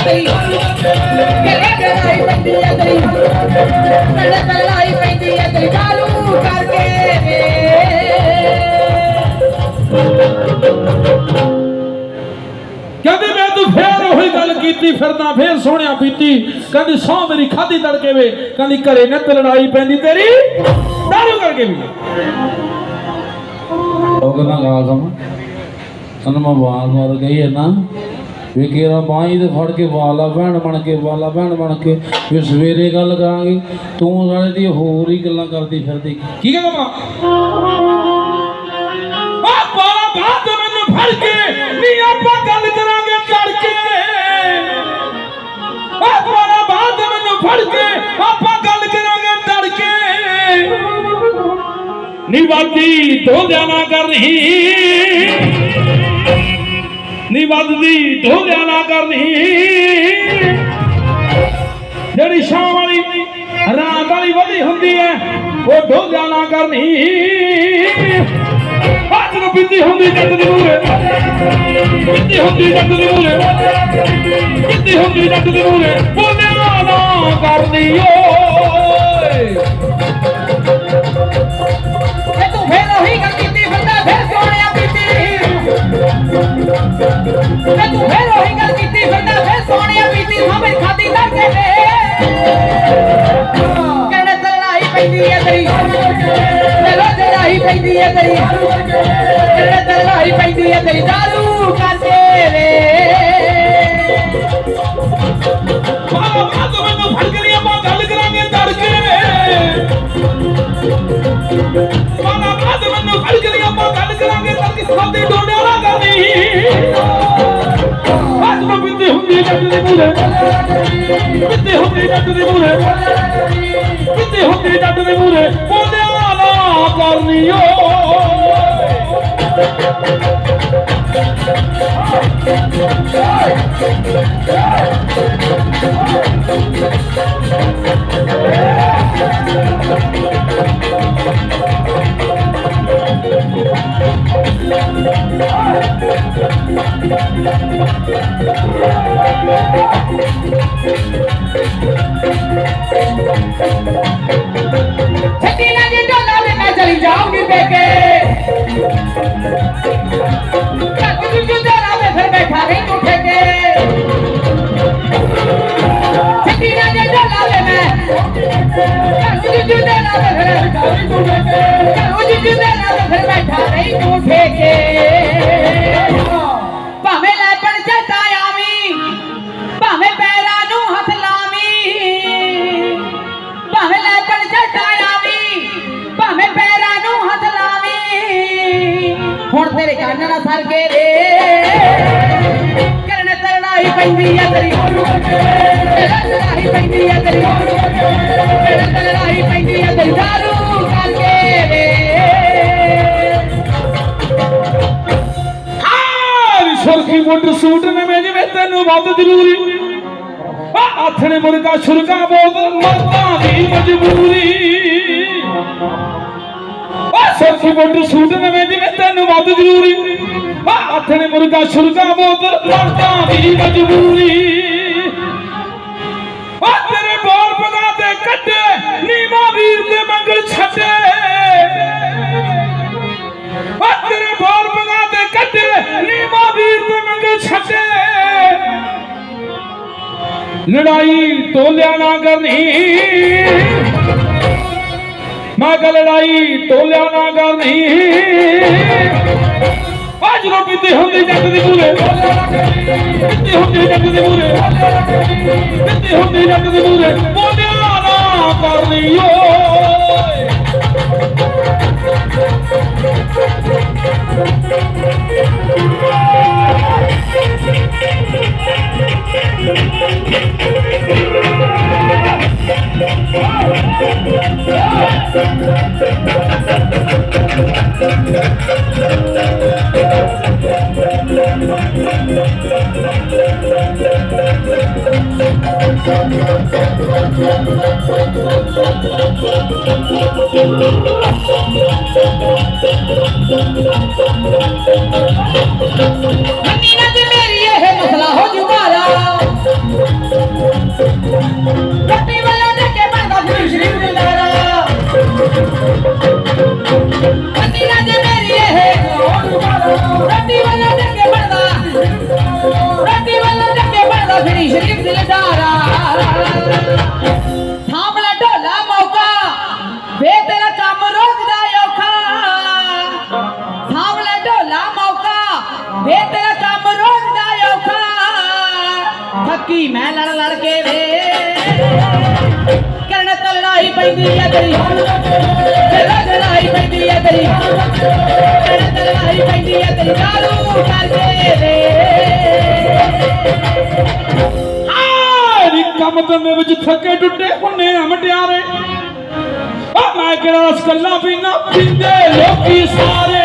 ਹੈ ਤੇਰੀ ਕਿਹੜੇ ਲੜਾਈ ਪੈਂਦੀ ਹੈ ਤੇਰੀ ਕਿਹੜੇ ਲੜਾਈ ਪੈਂਦੀ ਹੈ ਤੇਰੀ ਚਾਲੂ ਕਰਕੇ ਕਹਿੰਦੀ ਮੈਂ ਤੂੰ ਫੇਰ ਉਹੀ ਗੱਲ ਕੀਤੀ, ਫਿਰਦਾ, ਫੇਰ ਸੋਹਣਿਆ ਪੀਤੀ। ਕਹਿੰਦੀ, ਸੌ ਮੇਰੀ ਖਾਦੀ ਤੜਕੇ ਵੇ। ਕਹਿੰਦੀ, ਘਰੇ ਨਿੱਤ ਲੜਾਈ ਪੈਂਦੀ ਤੇਰੀ ਦਾਰੂ ਕਰਕੇ ਵੀ। ਉਹ ਕਹਿੰਦਾ ਗਾ ਸਮ ਸਾਨੂੰ ਮੈਂ ਬਾਲ ਮਾਰ ਗਈ ਹੈ ਨਾ ਵੀ ਕਿਹੜਾ ਬਾਈ ਤੇ ਫੜ ਕੇ ਵਾਲਾ, ਭੈਣ ਬਣ ਕੇ ਵਾਲਾ, ਭੈਣ ਬਣ ਕੇ ਵੀ ਸਵੇਰੇ ਗੱਲ ਕਰਾਂਗੇ। ਤੂੰ ਸਾਲੇ ਦੀ ਹੋਰ ਹੀ ਗੱਲਾਂ ਕਰਦੀ ਫਿਰਦੀ। ਕੀ ਕਹਿੰਦਾ ਮਾਂ ਆ ਬਾਲਾ ਬਾਤ ਮੈਨੂੰ ਫੜ ਕੇ ਨਹੀਂ ਆਪਾਂ ਗੱਲ ਕਰਾਂਗੇ ਚੜ ਕੇ ਆ ਬਾਲਾ ਬਾਤ ਮੈਨੂੰ ਫੜ ਕੇ ਆਪਾਂ ਗੱਲ ਕਰਾਂਗੇ ਚੜ ਕੇ ਨੀ ਵਾਦੀ ਢੋਲਿਆ ਨਾ ਕਰਨੀ। ਨੀ ਵੱਧਦੀ ਢੋਲਿਆ ਨਾ ਕਰਨੀ। ਜਿਹੜੀ ਸ਼ਾਮ ਵਾਲੀ, ਰਾਤ ਵਾਲੀ ਵਧੀ ਹੁੰਦੀ ਹੈ ਉਹ ਢੋਲਿਆ ਨਾ ਕਰਨੀ। ਹੱਥ ਨੂੰ ਪਿੱਤੀ ਹੁੰਦੀ, ਜੱਟ ਦੀ ਮੂਰੇ ਪਿੱਤੀ ਹੁੰਦੀ, ਜੱਟ ਦੀ ਮੂਰੇ ਪਿੱਤੀ ਹੁੰਦੀ, ਜੱਟ ਦੀ ਮੂਰੇ ਬੋਲਿਆ ਨਾ ਕਰਨੀ ਓਏ ਜੱਟ ਦੇ ਮੂਰੇ ਬਿੰਦੀ ਹੁੰਦੀ ਜੱਟ ਦੇ ਮੂਰੇ ਬਿੰਦੀ ਹੁੰਦੀ ਜੱਟ ਦੇ ਮੂਰੇ ਬੋਲਿਆ ਨਾ ਕਰਨੀ ਓਏ ਛੱਡੀ ਨਾ ਜੀ ਢੋਲਾ ਤੇ ਮੈਂ ਚਲੀ ਜਾਊਂਗੀ ਬੇਕੇ ਕੱਟ ਜੂ ਜੂ ਤੇਰਾ ਮੈਂ ਫਿਰ ਬੈਠਾ ਨਹੀਂ ਉੱਠੇ ਕੇ ਛੱਡੀ ਨਾ ਜੀ ਢੋਲਾ ਮੈਂ ਕੱਟ ਜੂ ਜੂ ਤੇਰਾ ਮੈਂ ਫਿਰ ਬੈਠਾ ਨਹੀਂ ਉੱਠੇ ਕੇ ਕੱਟ ਫਿਰ ਬੈਠਾ ਨਹੀਂ ਉੱਠੇ ਕੇ ਭਾਵੇਂ ਲੈ ਪਣ ਝਟਾ ਆਵੀਂ, ਭਾਵੇਂ ਪੈਰਾਂ ਨੂੰ ਹੱਥ ਲਾਵੀਂ, ਭਾਵੇਂ ਲੈ ਪਣ ਝਟਾਇਆ ਵੀ ਭਾਵੇਂ ਪੈਰਾਂ ਨੂੰ ਹੱਥ ਲਾਵੀਂ। ਹੁਣ ਤੇਰੇ ਕੰਨ ਨਾਲ ਸਰ ਕੇ ਰੇ। ਕਰਨ ਤਰੜਾਈ ਪੈਂਦੀ ਆ ਤੇਰੀ। ਤਰੜਾਈ ਪੈਂਦੀ ਆ ਤੇਰੀ ਤਰੜਾਈ ਪੈਂਦੀ ਆ ਤੇਰੀ ਦਾਰੂ ਕਰਕੇ ਰੇ ਸੁਰਖੀ ਮੁੰਡ ਸੂਟ ਨਵੇਂ ਜਿਵੇਂ ਤੈਨੂੰ ਵੱਧ ਜ਼ਰੂਰੀ। ਆ ਆਥਣੇ ਮੁਰਗਾ ਛੁਰਗਾ ਬੋਲ, ਮਰਦਾਂ ਦੀ ਮਜਬੂਰੀ। ਆ ਸੁਰਖੀ ਮੁੰਡ ਸੂਟ ਨਵੇਂ ਜਿਵੇਂ ਤੈਨੂੰ ਵੱਧ ਜ਼ਰੂਰੀ। ਆ ਆਥਣੇ ਮੁਰਗਾ ਛੁਰਗਾ ਬੋਲ, ਮਰਦਾਂ ਦੀ ਮਜਬੂਰੀ। ਕੱਢੇ ਨੀਮਾ ਵੀਰ ਦੇ ਮੰਗਲ ਛੱਡੇ। ਤੇਰੇ ਬੋਲ ਪਗਾ ਤੇ ਕੱਢੇ ਨੀਮਾ ਵੀਰ ਦੇ ਮੰਗਲ ਛੱਡੇ। ਲੜਾਈ ਤੋਲਿਆ ਨਾ ਕਰਨੀ ਮੈਂ ਕਹ ਲੜਾਈ ਤੋਲਿਆ ਨਾ ਕਰਨੀ ਅੱਜ ਰੋ ਪੀਤੀ ਹੁੰਦੀ ਜੱਟ ਦੀ ਮੂਰੇ ਪੀਤੀ ਹੁੰਦੀ ਜੱਟ ਦੀ ਮੂਰੇ ਪੀਤੀ ਹੁੰਦੀ ਜੱਟ ਦੀ ਮੂਰੇ ਮੰਨੀ ਨਾ ਰੋਸ਼ਨੀ ਸ਼ਰੀਫ ਦਿਲਦਾਰਾ ਸਾਹਮਣੇ ਢੋਲਾ ਮੌਕਾ, ਵੇ ਤੇਰਾ ਕੰਮ ਰੋਕਦਾ ਔਖਾ। ਸਾਹਮਣੇ ਢੋਲਾ ਮੌਕਾ, ਵੇ ਤੇਰਾ ਕੰਮ ਰੋਕਦਾ ਔਖਾ। ਥੱਕੀ ਮੈਂ ਲੜ ਲੜ ਕੇ ਵੇ। ਕਰਨ ਤਾਂ ਲੜਾਈ ਪੈਂਦੀ ਐ ਤੇਰੀ। ਤੇਰਾ ਲੜਾਈ ਪੈਂਦੀ ਐ ਤੇਰੀ। ਕਰਨ ਤਾਂ ਪੈਂਦੀ ਐ ਤੇਰੀ। ਦਾਰੂ ਕਰਕੇ ਵੇ। ਆਰੀ ਵਿੱਚ ਥੱਕੇ ਟੁੱਟੇ ਹੁੰਨੇ ਆ ਮਟਿਆਰੇ ਮੈਂ ਕਿਹੜਾ ਰਸਗੱਲਾ ਪੀਣਾ ਪੀਂਦੇ ਲੋਕੀ ਸਾਰੇ।